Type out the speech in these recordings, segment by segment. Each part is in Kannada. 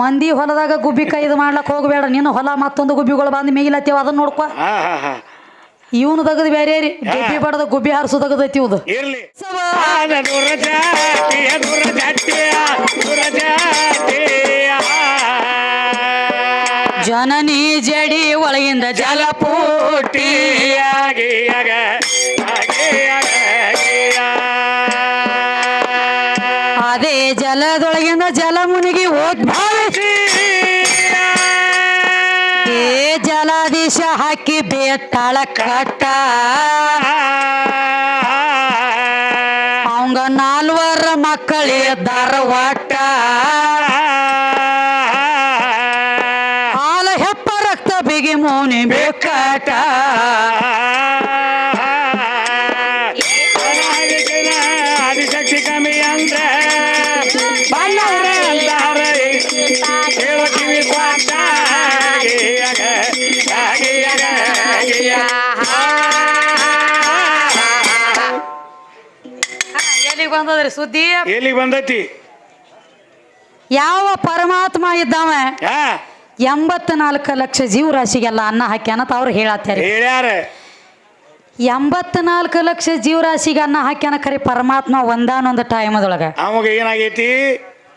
ಮಂದಿ ಹೊಲದಾಗ ಗುಬ್ಬಿ ಕೈದ್ ಮಾಡ್ಲಕ್ ಹೋಗ್ಬೇಡ. ನಿನ್ನ ಹೊಲ ಮತ್ತೊಂದು ಗುಬ್ಬಿಗಳು ಬಂದು ಮೇಗಿಲತ್ತೀವ ಅದನ್ನ ನೋಡ್ಕೊ. ಇವನು ತೆಗದು ಬೇರೆ ರೀ. ಗುಬ್ಬಿ ಬಡದ ಗುಬ್ಬಿ ಹಾರಿಸು ತೆಗದೈತಿ ಇವ್ದು. ಇರ್ಲಿ. ದೂರ ಜಾತಿಯ ದೂರ ಜಾತಿಯ ದೂರ ಜಾತಿಯ ಜನನಿ ಜಡಿ ಒಳಗಿಂದ ಜಲಪೂಟಿ ಆಗ ಆಗಿ ಆಗಿಯ. ಅದೇ ಜಲದೊಳಗಿಂದ ಜಲ ಮುನಿಗಿ ಏ ಜಲಾದೇಶ ಹಾಕಿ ಬೇತಾಳ ಕಟ್ಟ. ಅವಂಗ ನಾಲ್ವರ ಮಕ್ಕಳೆ ಒಟ್ಟ ಹಾಲ ಹೆಪ್ಪ ರಕ್ತ ಬಿಗಿ ಮೌನಿ ಬೇಕಟ ಬಂದದ್ರಿ ಸುದ್ದಿ? ಎಲ್ಲಿ ಬಂದೈತಿ? ಯಾವ ಪರಮಾತ್ಮ ಇದ್ದಾವ? ಹಾ ಎಂಬತ್ನಾಲ್ಕು ಲಕ್ಷ ಜೀವರಾಶಿಗೆಲ್ಲ ಅನ್ನ ಹಾಕ್ಯಾನ ಅಂತ ಅವ್ರು ಹೇಳತ್ತಾರೆ. ಹೇಳ್ಯಾರ. ಎಂಬತ್ನಾಲ್ಕು ಲಕ್ಷ ಜೀವರಾಶಿಗೆ ಅನ್ನ ಹಾಕ್ಯಾನ ಖರೆ ಪರಮಾತ್ಮ ಒಂದಾನೊಂದು ಟೈಮದೊಳಗ. ಅವಾಗ ಏನಾಗೈತಿ?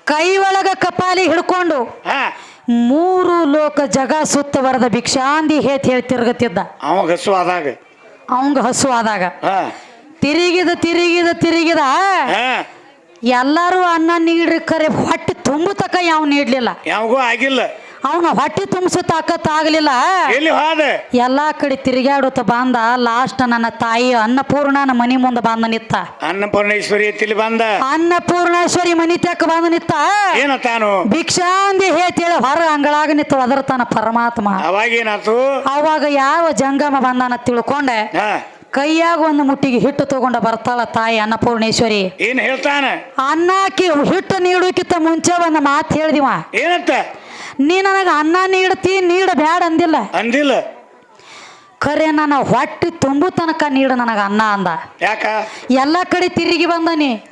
ಕೈ ಒಳಗ ಕಪಾಲಿ ಹಿಡ್ಕೊಂಡು ಹಾ. ಮೂರು ಲೋಕ ಜಗ ಸುತ್ತ ಬರದ ಭಿಕ್ಷಾಂದಿ ಹೇತ್ ಹೇಳಿ ತಿರುಗತ್ತಿದ್ದ ಅವಾಗ ಹಸು ಆದಾಗ. ಅವಂಗ ಹಸು ಆದಾಗ. ಹಾ. ತಿರುಗಿದ ತಿರುಗಿದ ತಿರುಗಿದ ಎಲ್ಲಾರು ಅನ್ನ ನೀಡ್ರಿ ಕರೆ ಹೊಟ್ಟೆ ತುಂಬು ತಕ ಯಾವ ನೀಡ್ಲಿಲ್ಲ. ಯಾವಾಗೂ ಆಗಿಲ್ಲ. ಅವನ ಹೊಟ್ಟೆ ತುಂಬಿಸೋ ತಾಕತ್ ಆಗಲಿಲ್ಲ. ಎಲ್ಲಿ ಹೋದ? ಎಲ್ಲಾ ಕಡೆ ತಿರುಗಾಡುತ್ತ ಬಂದ ಲಾಸ್ಟ್ ನನ್ನ ತಾಯಿ ಅನ್ನಪೂರ್ಣನ ಮನಿ ಮುಂದೆ ಬಂದ ನಿತ್ತ. ಅನ್ನಪೂರ್ಣೇಶ್ವರಿ ತಿಳಿ ಬಂದ. ಅನ್ನಪೂರ್ಣೇಶ್ವರಿ ಮನಿ ತಕ್ಕ ಬಂದ ನಿತ್ತ. ಏನ ತಾನು? ಭಿಕ್ಷಾಂದಿ ಹೇತೇಳಿ ಹೊರ ಅಂಗಳಾಗ ನಿತ್ತ ಒದರ್ತಾನ ಪರಮಾತ್ಮ. ಅವಾಗ ಏನಾತು ಅವಾಗ ಯಾವ ಜಂಗಮ ಬಂದಾನ ತಿಳ್ಕೊಂಡೆ. ಕೈಯಾಗ ಒಂದು ಮುಟ್ಟಿಗೆ ಹಿಟ್ಟು ತಗೊಂಡ ಬರ್ತಾಳ ತಾಯಿ ಅನ್ನಪೂರ್ಣೇಶ್ವರಿ. ಏನ್ ಹೇಳ್ತಾನ? ಅನ್ನಕ್ಕೆ ಹಿಟ್ಟು ನೀಡೋಕ್ಕಿಂತ ಮುಂಚೆ ಒಂದು ಮಾತು ಹೇಳಿದಿವ. ಏನಂತ? ನೀ ನನಗೆ ಅನ್ನ ನೀಡ್ತಿ ನೀಡ ಬ್ಯಾಡ ಅಂದಿಲ್ಲ. ಅಂದಿಲ್ಲ. ಖರೆ ನನ್ನ ಹೊಟ್ಟೆ ತುಂಬು ತನಕ ನೀಡು ನನಗೆ ಅನ್ನ ಅಂದ. ಯಾಕ? ಎಲ್ಲ ಕಡೆ ತಿರುಗಿ ಬಂದನಿ.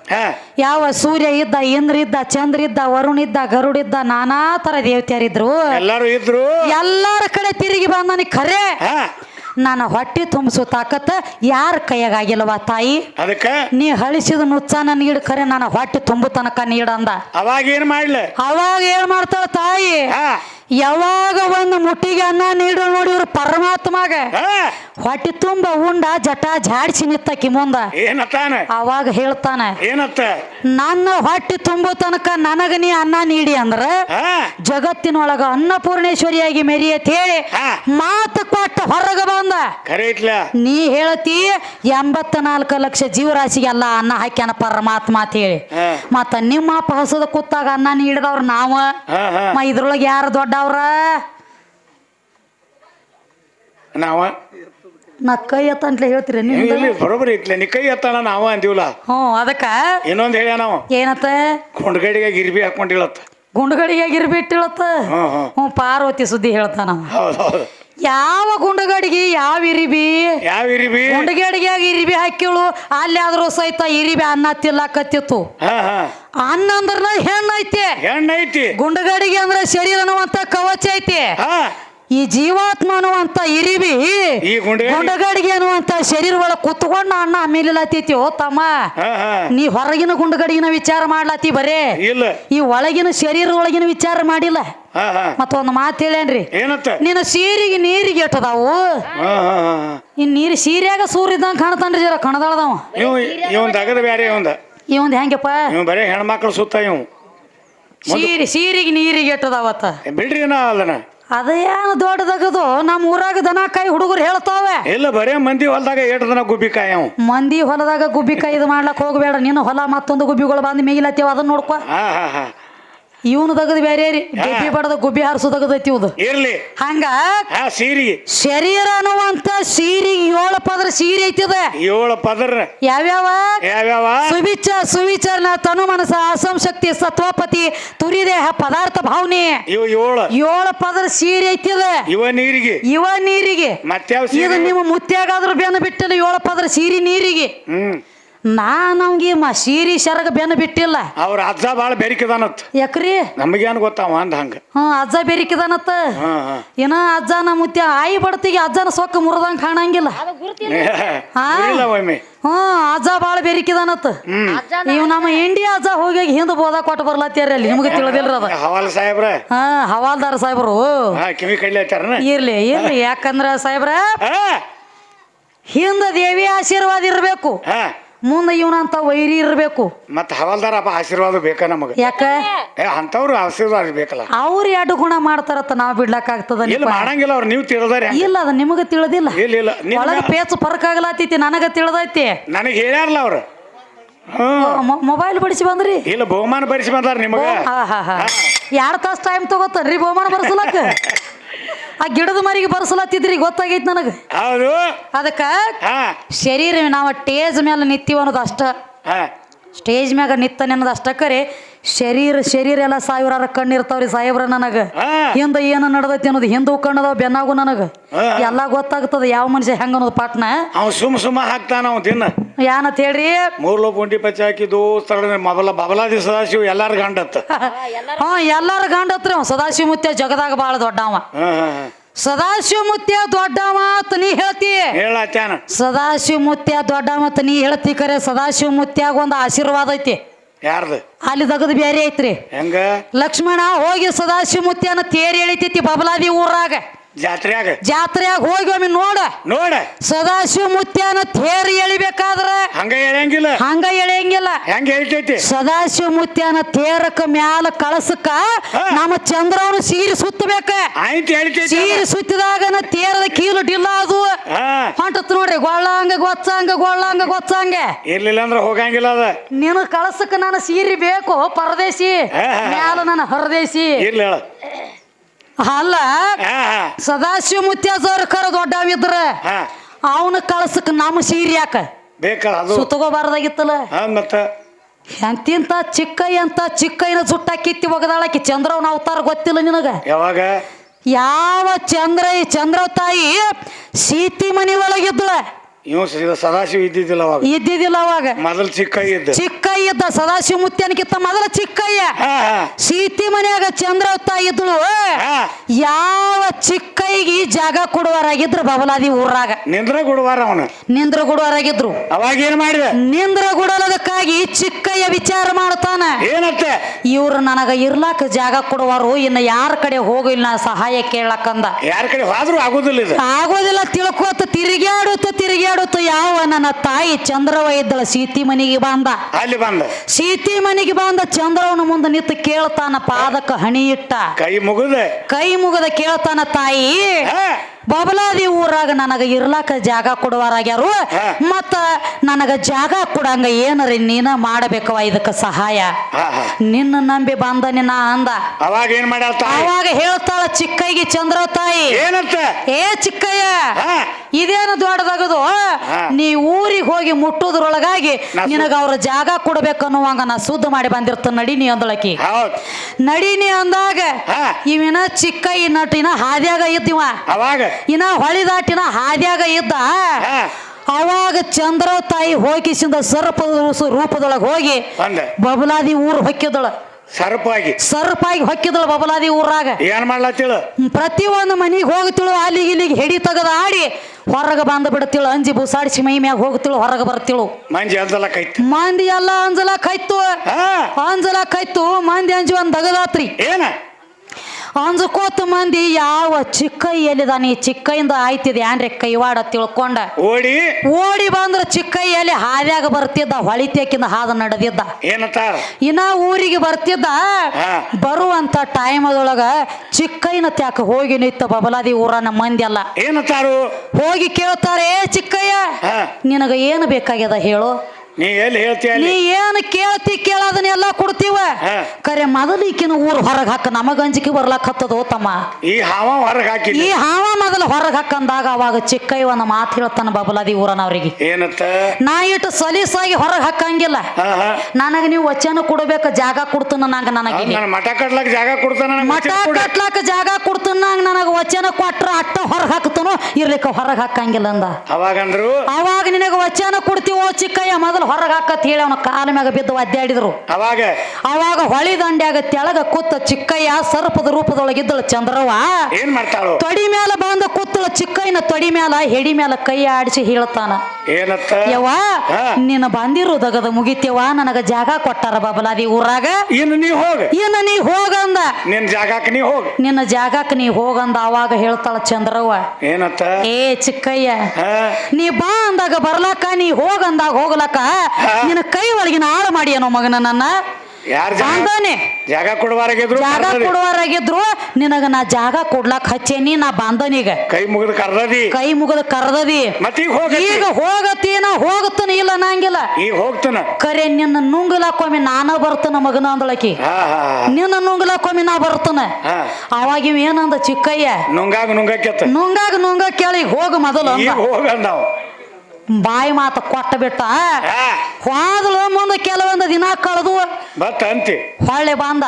ಯಾವ ಸೂರ್ಯ ಇದ್ದ ಇಂದ್ರ ಇದ್ದ ಚಂದ್ರ ಇದ್ದ ವರುಣ ಇದ್ದ ಗರುಡ ಇದ್ದ ನಾನಾ ತರ ದೇವತೆಯರಿದ್ರು. ಎಲ್ಲಾರು ಇದ್ರು. ಎಲ್ಲರ ಕಡೆ ತಿರುಗಿ ಬಂದನಿ ಖರೆ. ಹಾ ನನ್ನ ಹೊಟ್ಟೆ ತುಂಬಿಸೋ ತಾಕತ್ತ ಯಾರ ಕೈಯಾಗಿಲ್ವಾ ತಾಯಿ? ಅದಕ್ಕೆ? ನೀ ಹಳಿಸಿದ ನುಚ್ಚಾನ ನೀಡು ಕರೆ ನಾನು ಹೊಟ್ಟೆ ತುಂಬು ತನಕ ನೀಡಂದ. ಅವಾಗ ಏನ್ ಮಾಡ್ಲಿ? ಅವಾಗ ಏನ್ ಮಾಡ್ತಾಳ ತಾಯಿ? ಯಾವಾಗ ಒಂದು ಮುಟ್ಟಿಗೆ ಅನ್ನ ನೀಡು ನೋಡಿ ಇವ್ರು ಪರಮಾತ್ಮಾಗ. ಹೊಟ್ಟೆ ತುಂಬ ಉಂಡ ಜಟ ಜಾಡ್ಸಿ ನಿತ್ತಕಿ ಮುಂದ. ಏನತ್ತಾನ? ಅವಾಗ ಹೇಳ್ತಾನ ಏನತ್ತ? ನನ್ನ ಹೊಟ್ಟೆ ತುಂಬೋ ತನಕ ನನಗ ನೀ ಅನ್ನ ನೀಡಿ ಅಂದ್ರ ಜಗತ್ತಿನೊಳಗ ಅನ್ನಪೂರ್ಣೇಶ್ವರಿಯಾಗಿ ಮೆರಿಯತ್ ಹೇಳಿ. ಮಾತು ಕೊಟ್ಟ ಹೊರಗ ಬಂದ. ನೀ ಹೇಳ್ತಿ ಎಂಬತ್ತ ನಾಲ್ಕು ಲಕ್ಷ ಜೀವರಾಶಿಗೆಲ್ಲ ಅನ್ನ ಹಾಕ್ಯಾನ ಪರಮಾತ್ಮ ಅಂತ ಹೇಳಿ. ಮತ್ತ ನಿಮ್ಮ ಹಸದ ಕೂತಾಗ ಅನ್ನ ನೀಡಿದವ್ರ ನಾವ. ಇದ್ರೊಳಗೆ ಯಾರು ದೊಡ್ಡವ್ರ ನಾವ? ನಾ ಕೈ ಎತ್ತಂಟ್ಲೆ ಹೇಳ್ತೀರಿ ನೀವು ಇಲ್ಲಿ ಬರೋಬ್ಬರಿ ನೀ ಕೈ ಎತ್ತಾನ ನಾವ ಅಂದಿವಲ್ಲ. ಹ್ಞೂ ಅದಕ್ಕ? ಇನ್ನೊಂದ್ ಹೇಳ್ಯ ನಾವು? ಏನತ್ತ? ಕೊಂಡ್ಗಡಿಗೆ ಗಿರ್ಬಿ ಹಾಕೊಂಡಿಳತ್ತ ಗುಂಡುಗಡಿಗೆ ಗಿರ್ಬಿ ಇಟ್ಟಿಳತ್ತ? ಹ್ಮ್. ಹ್ಞೂ ಪಾರ್ವತಿ ಸುದ್ದಿ ಹೇಳ್ತಾನ ಅವ. ಹೌದ್ ಹೌದು. ಯಾವ ಗುಂಡಗಡಿಗೆ ಯಾವ ಇರಿಬಿ? ಯಾವ ಇರಿಬಿ? ಗುಂಡುಗಡಿಗ್ಯಾಗ ಇರಿಬಿ ಹಾಕಿಳು ಅಲ್ಲಿ ಆದ್ರೂ ಸಹಿತ ಇರಿಬಿ ಅನ್ನ ತಿಲ್ಲಕತ್ತಿತ್ತು ಅನ್ನ ಅಂದ್ರ ಹೆಣ್ಣು ಹೆಣ್ಣೈತಿ. ಗುಂಡಗಡಿಗೆ ಅಂದ್ರೆ ಶರೀರ ಅನ್ನುವಂತ ಕವಚ ಐತಿ. ಈ ಜೀವಾತ್ಮ ಅನ್ನುವಂತ ಇರಿವಿ ಗುಂಡಗಡಿಗೆ ಅನ್ನುವಂತ ಶರೀರ ಒಳಗೆ ಕುತ್ಕೊಂಡು ಅಣ್ಣ ಆಮೇಲಿಲ್ಲತ್ತೈತಿ ಓ ತಮ್ಮ ನೀ ಹೊರಗಿನ ಗುಂಡಗಡಿಗಿನ ವಿಚಾರ ಮಾಡ್ಲತ್ತಿ ಬರೇ. ಇಲ್ಲ. ಈ ಒಳಗಿನ ಶರೀರ ಒಳಗಿನ ವಿಚಾರ ಮಾಡಿಲ್ಲ. ಮತ್ತೊಂದು ಮಾತು ಹೇಳೇನ್ರಿ ನಿನ್ನ ಸೀರಿಗೆ ನೀರಿಗೆ ಎಟ್ಟದಾವು ಇನ್ ನೀರ್ ಸೀರ್ಯಾಗ ಸೂರ್ಯ ಇದ್ದಂಗೆ ಕಾಣ್ತಾನ್ರಿ ಜರ ಕಣದಾಳದವ ಇವ್ ಇವಂದ. ಹೆಂಗಪ್ಪ ಬರೇ ಹೆಣ್ಮಕ್ಳು ಸುತ್ತ ಇವ್. ಸೀರೆ ಸೀರಿಗೆ ನೀರಿಗೆ ಎಟ್ಟದಾವತ್ತ ಬಿಡ್ರಿ ನಾ ಅಲ್ಲನ. ಅದೇನು ದೊಡ್ಡದಾಗದು? ನಮ್ಮ ಊರಾಗ ದನ ಕಾಯಿ ಹುಡುಗರು ಹೇಳ್ತಾವೆ. ಇಲ್ಲ ಬರೇ ಮಂದಿ ಹೊಲದಾಗ ಏಟ್ ದನ ಗುಬ್ಬಿಕಾಯಿ ಮಂದಿ ಹೊಲದಾಗ ಗುಬ್ಬಿಕಾಯಿ ಇದು ಮಾಡ್ಲಕ್ ಹೋಗ್ಬೇಡ. ನೀನು ಹೊಲ ಮತ್ತೊಂದು ಗುಬ್ಬಿಗಳು ಬಂದು ಮೇಗಿಲತ್ತೀವ ಅದನ್ನ ನೋಡ್ಕೊ. ಹಾ ಹಾ ಹಾ. ಇವನು ತೆಗದು ಬೇರೆ ರೀ. ಗುಬ್ಬಿ ಬಡದ ಗುಬ್ಬಿ ಹಾರಿಸು ತಗದೈತಿ ಇವ್ದು. ಇರ್ಲಿ. ಹಂಗ? ಹಾ ಸೀರಿ ಶರೀರ ಅನ್ನುವಂತ ಸೀರಿ ಏಳು ಪದರ ಸೀರೆ ಐತಿದ. ಏಳು ಪದರ. ಯಾವ್ಯಾವ? ಯಾವ್ಯಾವ? ಸುವಿಚ ಸುವಿಚಾರನ ತನು ಮನಸ ಅಸಂಶಕ್ತಿ ಸತ್ವಪತಿ ತುರಿದೇಹ ಪದಾರ್ಥ ಭಾವನೆ. ಇವ ಏಳು. ಏಳು ಪದರ ಸೀರೆ ಐತಿದ. ಇವ ನೀರಿಗೆ. ಇವ ನೀರಿಗೆ. ಮತ್ಯಾವ ಇದು ನಿಮ್ಮ ಮುತ್ಯಾಗಾದ್ರೂ ಬೆನ್ನ ಬಿಟ್ಟಲ್ಲ ಏಳು ಪದರ ಸೀರಿ ನೀರಿಗೆ. ಹ್ಮ್. ನಾನು ಅವ್ಗೆ ಮ ಸೀರಿ ಶರಗ ಬೆನ್ನ ಬಿಟ್ಟಿಲ್ಲ. ಅವ್ರ ಅಜ್ಜ ಬಾಳ ಬೆರಿಕಿದಾನತ್. ಯಾಕ್ರಿ? ನಮಗೇನು ಗೊತ್ತಾವ ಅಂದ ಹಂಗ. ಹ್ಮ್ ಅಜ್ಜ ಬೆರಿಕಿದಾನತ್ತ ಏನ ಅಜ್ಜ ನಮ್ಮ ಅಜ್ಜನ ಮುತ್ಯ ಆಯಿ ಬಡತಿಗೆ ಅಜ್ಜನ ಸೊಕ್ಕ ಮುರಿದಂಗೆ ಕಾಣಂಗಿಲ್ಲ. ಹಾ. ಇಲ್ಲ ಒಮ್ಮೆ. ಹ್ಞೂ ಅಜ್ಜ ಬಾಳ ಬೆರಿಕಿದಾನತ್. ನೀವು ಇವ್ ನಮ್ಮ ಇಂಡಿಯಾ ಅಜ್ಜ ಹೋಗಿ ಹಿಂದೆ ಬೋದ ಕೊಟ್ಟು ಬರ್ಲತ್ತೀರಿ ಅಲ್ಲಿ ನಿಮ್ಗೆ ತಿಳಿದಿಲ್ರ ಅದ. ಹವಾಲ್ ಸಾಹೇಬ್ರ? ಹಾ ಹವಾಲ್ದಾರ ಸಾಹೇಬ್ರು. ಹಾ ಕಿವಿ ಕಡ್ಲಿ ಇರ್ಲಿ ಇರ್ಲಿ ಯಾಕಂದ್ರ ಸಾಹೇಬ್ರ ಹಾ. ಹಿಂದ ದೇವಿ ಆಶೀರ್ವಾದ ಇರಬೇಕು. ಹಾ. ಮುಂದೆ ಇವನಂತ ವೈರಿ ಇರಬೇಕು. ಮತ್ತ ಹವಾಲ್ದಾರಪ್ಪ ಆಶೀರ್ವಾದ ಬೇಕಾ ನಮಗ? ಯಾಕ? ಏ ಅಂತವ್ರು ಆಶೀರ್ವಾದ ಬೇಕಲ್ಲ. ಅವ್ರು ಎರಡು ಗುಣ ಮಾಡ್ತಾರತ್ತ ನಾವ್ ಬಿಡ್ಲಕ್ ಆಗ್ತದ ಇಲ್ಲ ಮಾಡಂಗಿಲ್ಲ ಅವ್ರು ನೀವು ತಿಳಿದಾರೆ ಇಲ್ಲ ಅದ ನಿಮಗ ತಿಳಿದಿಲ್ಲ. ಇಲ್ಲ ಇಲ್ಲ ನಿನ್ನ ಒಳಗ ಪೇಚ್ ಫರ್ಕ್ ಆಗಲಾತೈತಿ ನನಗ ತಿಳಿದೈತಿ. ನನಗೆ ಹೇಳ್ಯಾರಲ್ಲ ಅವ್ರು. ಹ್ಮ್. ಮೊಬೈಲ್ ಬಡಿಸಿ ಬಂದ್ರಿ. ಇಲ್ಲ ಬಹುಮಾನ ಬರಿಸಿ ಬಂದಾರ ನಿಮಗ. ಹಾ ಹಾ ಹಾ. ಎರಡು ತಾಸು ಟೈಮ್ ತಗೋತಾರ್ರಿ ಬಹುಮಾನ ಬರ್ಸಲಕ್ಕ. ಆ ಗಿಡದ ಮರಿಗೆ ಬರ್ಸಲತ್ತಿದ್ರಿ ಗೊತ್ತಾಗೈತಿ ನನಗ. ಹೌದು. ಅದಕ್ಕ ಹಾ. ಶರೀರ ನಾವು ಟೇಜ್ ಮೇಲೆ ನಿತ್ತೀವಿ ಅನ್ನೋದು ಅಷ್ಟ. ಹಾ. ಸ್ಟೇಜ್ ಮ್ಯಾಗ ನಿತ್ತನೆ ಅನ್ನೋದು ಕರೆ ಶರೀರ ಶರೀರ ಎಲ್ಲ ಸಾವಿರಾರ ಕಣ್ಣಿರ್ತಾವ್ರಿ ಸಾಹೇಬ್ರ ನನಗ. ಹಿಂದ ಏನು ನಡ್ದೈತಿ ಅನ್ನೋದು ಹಿಂದೂ ಕಣ್ಣದಾವ ಬೆನ್ನಾಗು ನನಗ. ಎಲ್ಲಾ ಎಲ್ಲ ಗೊತ್ತಾಗ್ತದ ಯಾವ ಮನುಷ್ಯ ಹೆಂಗ ಅನ್ನೋದು ಪಾಟ್ನ. ಅವ್ನು ಸುಮ್ ಸುಮ್ಮ ಹಾಕ್ತಾನ ಅವ ದಿನ. ಏನಂತ ಹೇಳ್ರಿ? ಮೂರ್ ಲೋಪ ಉಂಡಿ ಪಚ್ಚ ಹಾಕಿದ್ದು ಮೊದಲ ಬಬಲಾದಿ ಸದಾಶಿವ ಎಲ್ಲಾರು ಗಂಡತ್ತ ಹಾ ಎಲ್ಲಾರು ಗಂಡ ಹತ್ರ ಅವ. ಸದಾಶಿವ ಮುತ್ಯ ಜಗದಾಗ ಬಾಳ ದೊಡ್ಡವ. ಸದಾಶಿವ ಮುತ್ಯ ದೊಡ್ಡವ ಅಂತ ನೀ ಹೇಳ್ತಿ. ಹೇಳತ್ತಾನ ಸದಾಶಿವ ಮುತ್ಯ ದೊಡ್ಡವ ಅಂತ ನೀ ಹೇಳ್ತಿ ಕರೆ. ಸದಾಶಿವ ಮುತ್ಯಾಗ ಒಂದು ಆಶೀರ್ವಾದ ಐತಿ. ಯಾರ್ದು? ಅಲ್ಲಿ ದಗದ್ ಬ್ಯಾರೆ ಐತ್ರಿ. ಹೆಂಗ? ಲಕ್ಷ್ಮಣ ಹೋಗಿ ಸದಾಶಿವ ಮುತ್ಯನ ತೇರಿ ಎಳಿತೈತಿ ಬಬಲಾದಿ ಊರಾಗ. ಜಾತ್ರ್ಯಾಗ. ಜಾತ್ರೆಯಾಗ ಹೋಗಿ ಒಮ್ಮೆ ನೋಡ. ನೋಡ. ಸದಾಶಿವ ಮುತ್ಯಾನ ತೇರಿ ಎಳಿಬೇಕಾದ್ರ ಹಂಗ ಎಳೆಯಂಗಿಲ್ಲ. ಹಂಗ ಎಳೆಯಂಗಿಲ್ಲ. ಹೆಂಗ ಹೇಳ್ತೈತಿ ಸದಾಶಿವ ಮುತ್ಯಾನ ತೇರಕ ಮ್ಯಾಲ ಕಳಸಕ್ಕ ನಮ್ಮ ಚಂದ್ರವನು ಸೀರೆ ಸುತ್ತಬೇಕ. ಆಯ್ತು ಹೇಳ್ತೈತಿ ಸೀರೆ ಸುತ್ತಿದಾಗನ ತೇರದ ಕೀಲು ಡಿಲ್ಲ ಅದು. ಹೊಂಟತ್ ನೋಡ್ರಿ ಗೊಳ್ಳಂಗ ಗೊಚ್ಚಂಗ ಗೊಳ್ಳಂಗ ಗೊಚ್ಚಂಗ ಇರ್ಲಿಲ್ಲ ಅಂದ್ರೆ ಹೋಗಂಗಿಲ್ಲ ಅದ. ನಿನ್ನ ಕಳಸಕ್ಕ ನಾನು ಸೀರೆ ಬೇಕು ಪರದೇಶಿ. ಮ್ಯಾಲ ನನ್ನ ಹೊರದೇಶಿ. ಇರ್ಲಿ ಅಲ್ಲ ಸದಾಶಿವ ಮುತ್ಯ ಕರ ದೊಡ್ಡವಿದ್ರ. ಅವನ ಕಳ್ಸಕ್ ನಮ್ಮ ಸೀರೆ ಯಾಕ? ಅದು. ಸುತ್ತಗೋಬಾರ್ದಾಗಿತ್ತಲ್ಲ ಮತ್ತ? ಎಂತಿಂತ ಚಿಕ್ಕೈ ಅಂತ ಚಿಕ್ಕೈನ ಸುಟ್ಟ ಕಿತ್ತಿ ಒಗದಾಳಕಿ ಚಂದ್ರವನ ಅವತಾರ ಗೊತ್ತಿಲ್ಲ ನಿನಗ? ಯಾವಾಗ? ಯಾವ ಚಂದ್ರ ಚಂದ್ರ ತಾಯಿ ಸೀತಿ ಮನಿ ಒಳಗಿದ್ಳ ಇವ್ ಸದಾಶಿವ ಇದ್ದಿದ್ದಿಲ್ಲ ಅವಾಗ. ಇದ್ದಿದ್ದಿಲ್ಲ ಅವಾಗ. ಮೊದಲ್ ಚಿಕ್ಕ ಇದ್ದ. ಸದಾಶಿವ ಮುತ್ಯನಕ್ಕಿಂತ ಮೊದಲ ಚಿಕ್ಕಯ್ಯ. ಸೀತಿ ಮನೆಯಾಗ ಚಂದ್ರ ತಾಯಿ ಇದ್ಳು ಯಾವ ಚಿಕ್ಕೈಗೆ ಜಾಗ ಕೊಡುವಾರಾಗಿದ್ರು ಬಬಲಾದಿ ಊರಾಗ. ನಿಂದ್ರ ಗುಡುವಾರ ಅವನು. ನಿಂದ್ರ ಕೊಡುವಾರಾಗಿದ್ರು ಅವಾಗ ಏನ್ ಮಾಡಿದ? ನಿಂದ್ರ ಗುಡಲದಕ್ಕಾಗಿ ಚಿಕ್ಕಯ್ಯ ವಿಚಾರ ಮಾಡ್ತಾನ. ಏನತ್ತೆ? ಇವ್ರು ನನಗ ಇರ್ಲಾಕ ಜಾಗ ಕೊಡುವಾರು ಇನ್ನು ಯಾರ ಕಡೆ ಹೋಗಿಲ್ಲ ಸಹಾಯ ಕೇಳಕ್ಕಂದ ಯಾರ ಕಡೆ ಹೋದ್ರೂ ಆಗೋದಿಲ್ಲ ಇದು. ಆಗೋದಿಲ್ಲ ತಿಳ್ಕೋತ ತಿರುಗಾಡುತ್ತ ತಿರುಗಾಡುತ್ತ ಯಾವ ನನ್ನ ತಾಯಿ ಚಂದ್ರವ ಇದ್ದಳ? ಸೀತಿ ಮನೆಗೆ ಬಂದ. ಅಲ್ಲಿ ಬಂದ. ಸೀತಿ ಮನೆಗೆ ಬಂದ ಚಂದ್ರವನ ಮುಂದೆ ನಿಂತು ಕೇಳ್ತಾನ ಪಾದಕ ಹಣಿ ಇಟ್ಟ. ಕೈ ಮುಗುದ. ಕೈ ಮುಗದ ಕೇಳ್ತಾನ ತಾಯಿ. ಬಬಲಾದಿ ಊರಾಗ ನನಗ ಇರ್ಲಾಕ ಜಾಗ ಕೊಡುವಾರಾಗ್ಯಾರು. ಮತ್ತ ನನಗ ಜಾಗ ಕೊಡಂಗ ಏನರಿ ನೀನ ಮಾಡಬೇಕವ ಇದಕ್ಕ ಸಹಾಯ. ನಿನ್ನ ನಂಬಿ ಬಂದ ನಿನ್ನ ಅಂದ. ಅವಾಗ ಏನ್ ಮಾಡ ಅವಾಗ ಹೇಳ್ತಾಳ ಚಿಕ್ಕಯ್ಯ ಚಂದ್ರ ತಾಯಿ. ಏನಂತ? ಏ ಚಿಕ್ಕಯ್ಯ ಇದೇನು ದೊಡ್ಡದಾಗದು? ನೀ ಊರಿಗೆ ಹೋಗಿ ಮುಟ್ಟೋದ್ರೊಳಗಾಗಿ ನಿನಗ ಅವ್ರ ಜಾಗ ಕೊಡ್ಬೇಕನ್ನುವಂಗ ನಾ ಸುದ್ದ ಮಾಡಿ ಬಂದಿರ್ತ ನಡಿನಿ ಅಂದಳಕಿ. ನಡಿನಿ ಅಂದಾಗ ಇವಿನ ಚಿಕ್ಕ ಚಿಕ್ಕಯ್ಯ ನಟಿನ ಹಾದ್ಯಾಗ ಇದ್ದಿವ? ಅವಾಗ? ಇನ್ನ ಹೊಳಿ ದಾಟಿನ ಹಾದ್ಯಾಗ ಇದ್ದ ಅವಾಗ ಚಂದ್ರ ತಾಯಿ ಹೋಗಿಸಿಂದ ಸರ್ಪ ರೂಪದೊಳಗೆ ಹೋಗಿ ಬಬಲಾದಿ ಊರು ಹೊಕ್ಕಿದಳ. ಸರ್ಪಾಗಿ. ಸರ್ಪಾಗಿ ಹೊಕ್ಕಿದಳು ಬಬಲಾದಿ ಊರಾಗ. ಏನ್ ಪ್ರತಿ ಒಂದು ಮನೆಗೆ ಹೋಗ್ತಿಳು ಅಲ್ಲಿಗೆ ಇಲ್ಲಿಗೆ ಹೆಡಿ ತೆಗೆದು ಆಡಿ ಹೊರಗೆ ಬಂದು ಬಿಡ್ತಿಳು ಅಂಜಿ ಬುಸಾಡಿಸಿ ಮೈ ಮ್ಯಾಗ ಹೋಗ್ತಿಳು ಹೊರಗೆ ಬರ್ತಿಳು. ಮಂಜಿ ಅಂಜಲ ಕೈತು. ಮಂದಿ ಎಲ್ಲ ಕೈತು ಅಂಜಲ ಕೈತು ಮಂದಿ ಅಂಜಿ ಒಂದ್ ದಗದಾತ್ರಿ. ಏನ? ಅಂಜಕೋತ ಮಂದಿ ಯಾವ ಚಿಕ್ಕ ಎಲ್ಲಿದಾನೆ ಚಿಕ್ಕಯಿಂದ ಆಯ್ತಿದೆ ಏನ್ರಿ ಕೈವಾಡ ತಿಳ್ಕೊಂಡ? ಓಡಿ. ಓಡಿ ಬಂದ್ರ ಚಿಕ್ಕ ಎಲ್ಲಿ ಹಾದ್ಯಾಗ ಬರ್ತಿದ್ದ? ಹೊಳಿತೇಕಿಂದ ಹಾದ ನಡೆದಿದ್ದ. ಏನಂತಾರ ಇನ್ನ ಊರಿಗೆ ಬರ್ತಿದ್ದ? ಬರುವಂತ ಟೈಮ್ ಅದೊಳಗ ಚಿಕ್ಕಯ್ಯನ ತ್ಯಾಕ ಹೋಗಿ ನಿತ್ತ ಬಬಲಾದಿ ಊರನ ಮಂದಿ ಅಲ್ಲ ಏನಂತಾರು ಹೋಗಿ ಕೇಳ್ತಾರೆ "ಏ ಚಿಕ್ಕಯ್ಯ ನಿನಗ ಏನು ಬೇಕಾಗ್ಯದ ಹೇಳು? ನೀ ಎಲ್ಲಿ ಹೇಳ್ತೀಯ ನೀ ಏನು ಕೇಳ್ತಿ ಕೇಳೋದನ್ನೆಲ್ಲ ಕೊಡ್ತೀವ? ಕರೆ ಮೊದಲು ಈಕಿನ ಊರು ಹೊರಗೆ ಹಾಕ ನಮಗ ಅಂಜಿಕೆ ಬರ್ಲಾಕ್ ಹತ್ತದೋ ತಮ್ಮ. ಈ ಹಾವ ಹೊರಗೆ ಹಾಕಿ ಈ ಹಾವ ಮೊದಲು ಹೊರಗೆ ಹಾಕಂದಾಗ ಅವಾಗ ಚಿಕ್ಕಯ್ಯ ಒಂದು ಮಾತು ಹೇಳ್ತಾನ ಬಬಲಾದಿ ಊರನವ್ರಿಗೆ. ಏನತ್ತ? ನಾ ಇಟ್ಟು ಸಲೀಸಾಗಿ ಹೊರಗೆ ಹಾಕಂಗಿಲ್ಲ. ನನಗ ನೀವು ವಚನ ಕೊಡಬೇಕ ಜಾಗ ಕೊಡ್ತಾನ ನಂಗ ನನಗೆ ಮಠ ಕಟ್ಲಕ್ ಜಾಗ ಕೊಡ್ತಾನ ಮಠ ಕಟ್ಲಾಕ ಜಾಗ ಕೊಡ್ತಾನ ನಂಗ ನನಗೆ ವಚನ ಕೊಟ್ರ ಅಟ್ಟ ಹೊರಗೆ ಹಾಕ್ತಾನೋ ಇರ್ಲಿಕ್ಕ ಹೊರಗೆ ಹಾಕಂಗಿಲ್ಲ ಅಂದ. ಅವಾಗಂದ್ರು ಅವಾಗ ನಿನಗೆ ವಚನ ಕೊಡ್ತೀವೋ ಚಿಕ್ಕಯ್ಯ ಮೊದಲು ಹೊರಗೆ ಹಾಕತ್ ಹೇಳಿ ಅವನ ಕಾಲ ಮ್ಯಾಗ ಬಿದ್ದು ಒದ್ದಾಡಿದ್ರು. ಅವಾಗ? ಅವಾಗ ಹೊಳಿ ದಂಡ್ಯಾಗ ತೆಳಗ ಕೂತ ಚಿಕ್ಕಯ್ಯ ಸರ್ಪದ ರೂಪದೊಳಗಿದ್ದಳು ಚಂದ್ರವ್ವ. ಏನ್ ಮಾಡ್ತಾಳು? ತೊಡಿ ಮ್ಯಾಲ ಬಂದ ಕೂತಳ ಚಿಕ್ಕಯ್ಯನ ತೊಡಿ ಮ್ಯಾಲ ಹೆಡಿ ಮ್ಯಾಲ ಕೈ ಆಡಿಸಿ ಹೇಳ್ತಾನ. ಏನತ್ತ? ಯವ್ವ ನಿನ್ನ ನಿನ್ನ ಬಂದಿರುದಗದ ಮುಗಿತ್ಯವ ನನಗ ಜಾಗ ಕೊಟ್ಟಾರ ಬಬಲಾದಿ ಊರಾಗ. ಇನ್ನು ನೀ ಹೋಗ. ಇನ್ನು ನೀ ಹೋಗಂದ ನಿನ್ ಜಾಗಕ್ಕೆ ನೀ ಹೋಗ. ನಿನ್ನ ಜಾಗಕ್ಕೆ ನೀ ಹೋಗಂದ ಅವಾಗ ಹೇಳ್ತಾಳ ಚಂದ್ರವ್ವ. ಏನತ್ತ? ಏ ಚಿಕ್ಕಯ್ಯ ನೀ ಬಾ ಅಂದಾಗ ಬರ್ಲಾಕ ನೀ ಹೋಗಂದಾಗ ಹೋಗ್ಲಕ್ಕ ನಿನ್ನ ಕೈ ಒಳಗಿನ ಆಳು ಮಾಡಿ ಏನೋ ಮಗನ ನನ್ನ. ಜಾಗ ಬಾಂಧವನೇ ಜಾಗ ಕೊಡುವಾರಾಗಿದ್ರು ಜಾಗ. ನಿನಗ ನಾ ಜಾಗ ಕೊಡ್ಲಾಕ್ ಹಚ್ಚೇನಿ ನಾ ಬಾಂಧವನಿಗ. ಕೈ ಮುಗಿದ ಕರ್ದದಿ. ಕೈ ಮುಗದ ಕರ್ದದಿ. ಈಗ ಹೋಗತ್ತೀನ ಹೋಗತ್ತನ ಇಲ್ಲ ನಂಗಿಲ್ಲ. ಈಗ ಹೋಗ್ತಾನ? ಕರೆ ನಿನ್ನ ನುಂಗ್ಲಾಕೊಮ್ಮೆ ನಾನ ಬರ್ತನ ಮಗನ ಅಂದಳಕಿ. ನಿನ್ನ ನುಂಗ್ಲಾಕೊಮ್ಮೆ ನಾ ಬರ್ತನ. ಅವಾಗಿವ ಅವಾಗ ಇವ್ ಏನಂದ ಚಿಕ್ಕಯ್ಯ? ನುಂಗಾಗ ನುಂಗಕ್ಕೆತ್ತ ನುಂಗಾಗ ನುಂಗ ಕೇಳಿ ಹೋಗ ಮೊದಲು ಹೋಗ ನಾವು. ಬಾಯಿ ಮಾತು ಕೊಟ್ಟ ಬಿಟ್ಟ ಹಾ. ಹೋದಳು ಮುಂದೆ ಕೆಲವೊಂದು ದಿನ ಕಳೆದು ಹೊಳ್ಳಿ ಬಂದ.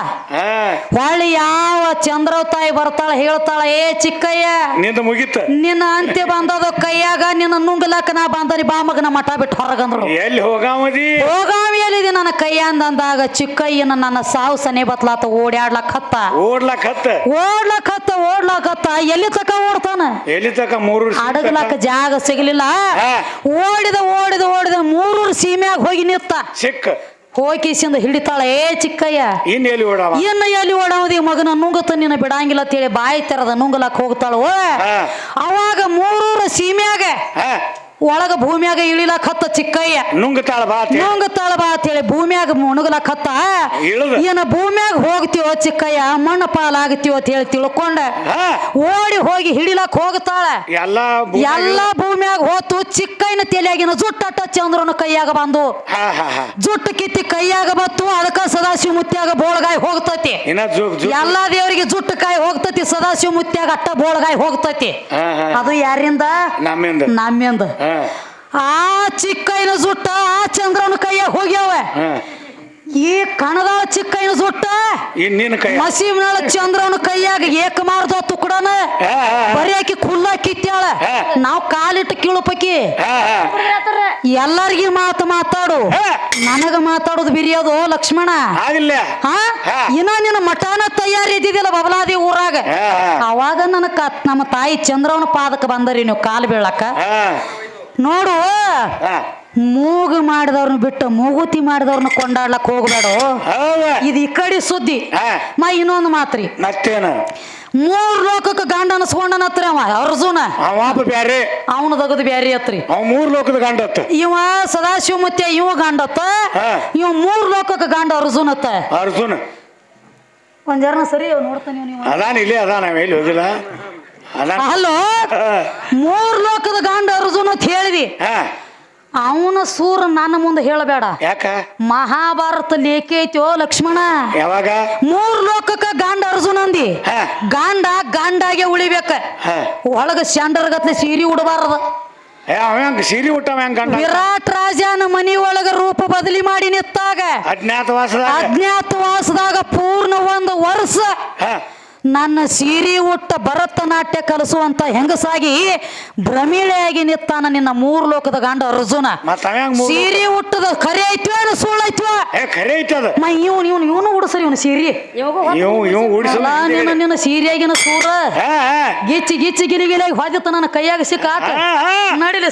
ಹೊಳ್ಳಿ ಯಾವ ಚಂದ್ರ ತಾಯಿ ಬರ್ತಾಳ ಹೇಳ್ತಾಳ ಏ ಚಿಕ್ಕಯ್ಯ ನಿಂದ ಮುಗಿತ. ನಿನ್ನ ಅಂತ್ಯ ಬಂದದ ಕೈಯಾಗ ನಿನ್ನ ನುಂಗ್ಲಕ್ಕ ನಾ ಬಂದರಿ ಬಾ ಮಗನ ಮಠ ಬಿಟ್ಟು ಹೊರಗಂದ್ರು ಎಲ್ಲಿ ನನ್ನ ಕೈಯಾಂದ ಅಂದಾಗ ಚಿಕ್ಕಯ್ಯನ ನನ್ನ ಸಾವು ಸನೆ ಬತ್ಲಾತ ಓಡಾಡ್ಲಕ್ಕತ್ತ ಹತ್ತ. ಓಡ್ಲಕ್ ಹತ್ತ. ಓಡ್ಲಕ್ ಹತ್ತ ಓಡ್ಲಕ್ ಹತ್ತ ಎಲ್ಲಿ ತಕ ಓಡ್ತಾನ? ಎಲ್ಲಿ ತಕ ಮೂರು ಅಡಗಲಕ್ಕ ಜಾಗ ಸಿಗಲಿಲ್ಲ. ಹಾ. ಓಡಿದ ಓಡಿದ ಓಡಿದ ಮೂರೂರು ಸೀಮ್ಯಾಗ ಹೋಗಿ ನಿತ್ತ. ಸಿಕ್ಕ. ಹೋಗಿಸಿಂದ ಹಿಡಿತಾಳ ಏ ಚಿಕ್ಕಯ್ಯ ಇನ್ ಎಲ್ಲಿ ಓಡಾವ? ಇನ್ನ ಎಲ್ಲಿ ಓಡಾವದಿ ಮಗನ ನುಂಗತ ನಿನ್ನ ಬಿಡಂಗಿಲ್ಲ ಅಂತೇಳಿ ಬಾಯಿ ತೆರದ ನುಂಗಲಕ್ ಹೋಗ್ತಾಳು. ಹಾ. ಅವಾಗ ಮೂರೂರು ಸೀಮ್ಯಾಗ ಹಾ. ಒಳಗ ಭೂಮಿಯಾಗ ಇಳಿಲಕ್ ಹತ್ತ ಚಿಕ್ಕಯ್ಯ. ನುಂಗತಾಳ ಬಾ ಅಂತ ಹೇಳಿ. ನುಂಗತಾಳ ಬಾ ಅಂತೇಳಿ ಭೂಮಿಯಾಗ ಮುಣಗಲಕ್ ಹತ್ತ. ಇಳ್ದ. ಏನ ಭೂಮಿಯಾಗ ಹೋಗ್ತೀವೋ ಚಿಕ್ಕಯ್ಯ ಮಣ್ಣ ಪಾಲಾಗ್ತೀವೋ ಅಂತ ಹೇಳಿ ತಿಳ್ಕೊಂಡ. ಹಾ. ಓಡಿ ಹೋಗಿ ಹಿಡಿಲಕ್ ಹೋಗ್ತಾಳ. ಎಲ್ಲ ಭೂಮ್ಯಾಗ- ಎಲ್ಲ ಭೂಮಿಯಾಗ ಹೋತು ಚಿಕ್ಕಯ್ಯನ ತಲೆಯಾಗಿನ ಜುಟ್ಟಟ್ಟ ಚಂದ್ರನ ಕೈಯಾಗ ಬಂದು. ಹಾ ಹಾ ಹಾ. ಜುಟ್ಟು ಕಿತ್ತಿ ಕೈಯಾಗ ಬತ್ತು ಅದಕ್ಕ ಸದಾಶಿವ ಮುತ್ಯಾಗ ಬೋಳಗಾಯಿ ಹೋಗ್ತತಿ. ಇನ್ನ ಎಲ್ಲಾ ದೇವರಿಗೆ ಜುಟ್ಟು ಕಾಯಿ ಹೋಗ್ತತಿ ಸದಾಶಿವ ಮುತ್ಯಾಗ ಅಟ್ಟ ಬೋಳಗಾಯಿ ಹೋಗ್ತತಿ. ಹಾ ಹಾ. ಅದು ಯಾರಿಂದ? ನಮ್ಮಿಂದ. ನಮ್ಮಿಂದ. ಹಾ. ಆ ಚಿಕ್ಕೈನ ಸುಟ್ಟ ಆ ಚಂದ್ರನ ಕೈಯ ಹೋಗ್ಯಾವ. ಈ ಕಣದ ಚಿಕ್ಕೈನ ಸುಟ್ಟ ಇನ್ ನಿನ್ನ ಕೈ ಮಸೀಮ್ನಾಳ ಚಂದ್ರನ ಕೈಯಾಗ ಏಕ ಮಾರ್ದ ತುಕ್ಕಡನ ಹಾ ಹಾ ಬರೀ ಆಕಿ ಖುಲ್ಲ ಕಿತ್ಯಾಳ. ಹಾ. ನಾವ್ ಕಾಲಿಟ್ಟು ಕೀಳುಪಕಿ. ಎಲ್ಲಾರ್ಗಿ ಮಾತು ಮಾತಾಡು. ನನಗ ಮಾತಾಡೋದು ಬಿರಿಯೋದು ಲಕ್ಷ್ಮಣ. ಹಾ. ಇನ್ನ ನಿನ್ನ ಮಠಾನ ತಯಾರಿ ಇದ್ದಿದ್ದಿಲ್ಲ ಬಬಲಾದಿ ಊರಾಗ. ಅವಾಗ ನನ್ನ ನಮ್ಮ ತಾಯಿ ಚಂದ್ರವನ ಪಾದಕ ಬಂದರಿ ನೀವು ಕಾಲು ಬೀಳಕ್ಕ ನೋಡು. ಮೂಗು ಮಾಡಿದವ್ರನ್ನ ಬಿಟ್ಟು ಮೂಗುತಿ ಮಾಡಿದವ್ರನ್ನ ಕೊಂಡಾಡ್ಲಕ್ ಹೋಗ್ಬೇಡ. ಇದು ಈ ಕಡೆ ಸುದ್ದಿ. ಮಾ ಇನ್ನೊಂದು ಮಾತ್ರಿ. ಮತ್ತೇನ? ಮೂರ್ ಲೋಕಕ್ಕೆ ಗಂಡ ಅನಸ್ಕೊಂಡನತ್ರಿ ಅವ ಅರ್ಜುನ. ಅವಾಪ ಬ್ಯಾರೆ. ಅವನು ತಗದು ಬ್ಯಾರಿ ಅತ್ರಿ ಅವ ಮೂರ್ ಲೋಕದ ಗಂಡತ್ತ ಇವ ಸದಾಶಿವ ಮತ್ತೆ ಇವ ಗಂಡತ್ತ ಹಾ. ಇವ ಮೂರು ಲೋಕಕ್ಕೆ ಗಂಡ ಅರ್ಜುನತ್ತ ಅರ್ಜುನ. ಒಂದ್ ಜನ ಸರಿ ನೋಡ್ತಾನೆ ನೀವು ಅದಾನ ಇಲ್ಲಿ ಅದಾನ ಎಲ್ಲಿ ಹೋಗಿಲ್ಲ. ಹಲೋ ಮೂರ್ ಲೋಕದ ಗಂಡ ಅರ್ಜುನ ಅಂತ ಹೇಳಿದಿ. ಅವನ ಸೂರ ನನ್ನ ಮುಂದೆ ಹೇಳಬೇಡ. ಯಾಕ? ಮಹಾಭಾರತ ಲೇಖಿ ಐತ್ಯೋ ಲಕ್ಷ್ಮಣ? ಯಾವಾಗ? ಮೂರ್ ಲೋಕಕ್ಕ ಗಂಡ ಅರ್ಜುನ ಅಂದಿ. ಗಾಂಡ ಗಂಡ ಗಂಡಾಗೆ ಉಳಿಬೇಕ. ಒಳಗ ಶಾಂಡರ್ಗತ್ಲೆ ಸೀರಿ ಉಡಬಾರದ. ಸೀರೆ ಉಟ್ಟವ ವಿರಾಟ್ ರಾಜನ ಮನಿ ಒಳಗ ರೂಪ ಬದಲಿ ಮಾಡಿ ನಿತ್ತಾಗ ಅಜ್ಞಾತವಾಸದಾಗ? ಅಜ್ಞಾತವಾಸದಾಗ ಪೂರ್ಣ ಒಂದು ವರ್ಷ. ನನ್ನ ಸೀರೆ ಉಟ್ಟ ಭರತನಾಟ್ಯ ಕಲಿಸುವಂತ ಹೆಂಗಸಾಗಿ ಭ್ರಮಿಳೆಯಾಗಿ ನಿತ್ತಾನ ನಿನ್ನ ಮೂರು ಲೋಕದ ಗಂಡ ಅರ್ಜುನ. ಸೀರೆ ಉಟ್ಟದ ಖರೆ ಐತ್ವ ಏನು ಸುಳ್ಳು ಐತ್ವ ಏ ಖರೆ ಐತದ ಇವನು ಇವನು ಇವನು ಉಡ್ಸರಿ ಇವನು ಸೀರೆ. ನಿನ್ನ ನಿನ್ನ ಸೀರೆಯಾಗಿನ ಸೂರ? ಗಿಚ್ಚಿ ಗಿಚ್ಚಿ ಗಿಲಿಗಿಲಿಯಾಗಿ ಹೊದಿತ್ತ ನನ್ನ ಕೈಯಾಗ ಸಿಕ್ಕ ಸರ್. ನಡೀಲಿ.